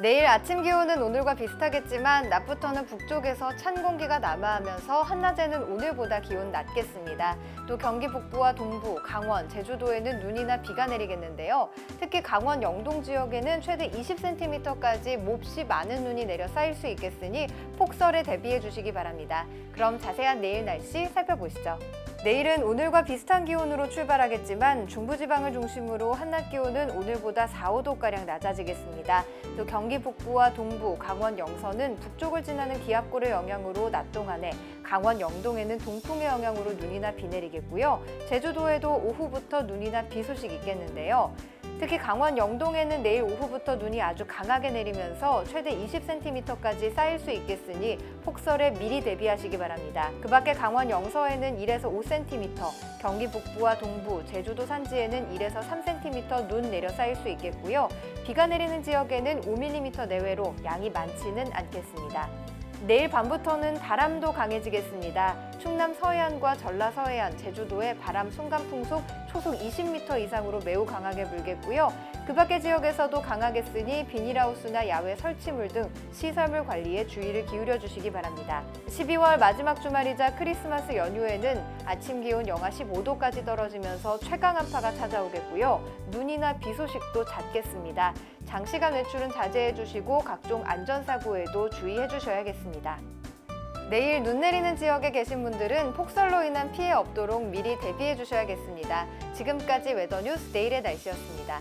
내일 아침 기온은 오늘과 비슷하겠지만 낮부터는 북쪽에서 찬 공기가 남하하면서 한낮에는 오늘보다 기온 낮겠습니다. 또 경기 북부와 동부, 강원, 제주도에는 눈이나 비가 내리겠는데요. 특히 강원 영동 지역에는 최대 20cm까지 몹시 많은 눈이 내려 쌓일 수 있겠으니 폭설에 대비해 주시기 바랍니다. 그럼 자세한 내일 날씨 살펴보시죠. 내일은 오늘과 비슷한 기온으로 출발하겠지만 중부지방을 중심으로 한낮 기온은 오늘보다 4, 5도가량 낮아지겠습니다. 또 경기 북부와 동부, 강원 영서는 북쪽을 지나는 기압골의 영향으로 낮 동안에 강원 영동에는 동풍의 영향으로 눈이나 비 내리겠고요. 제주도에도 오후부터 눈이나 비 소식 있겠는데요. 특히 강원 영동에는 내일 오후부터 눈이 아주 강하게 내리면서 최대 20cm까지 쌓일 수 있겠으니 폭설에 미리 대비하시기 바랍니다. 그 밖에 강원 영서에는 1에서 5cm, 경기 북부와 동부, 제주도 산지에는 1에서 3cm 눈 내려 쌓일 수 있겠고요. 비가 내리는 지역에는 5mm 내외로 양이 많지는 않겠습니다. 내일 밤부터는 바람도 강해지겠습니다. 충남 서해안과 전라 서해안, 제주도에 바람 순간 풍속 초속 20m 이상으로 매우 강하게 불겠고요. 그 밖의 지역에서도 강하게 쓰니 비닐하우스나 야외 설치물 등 시설물 관리에 주의를 기울여 주시기 바랍니다. 12월 마지막 주말이자 크리스마스 연휴에는 아침 기온 영하 15도까지 떨어지면서 최강 한파가 찾아오겠고요. 눈이나 비 소식도 잦겠습니다. 장시간 외출은 자제해 주시고 각종 안전사고에도 주의해 주셔야겠습니다. 내일 눈 내리는 지역에 계신 분들은 폭설로 인한 피해 없도록 미리 대비해 주셔야겠습니다. 지금까지 웨더뉴스 내일의 날씨였습니다.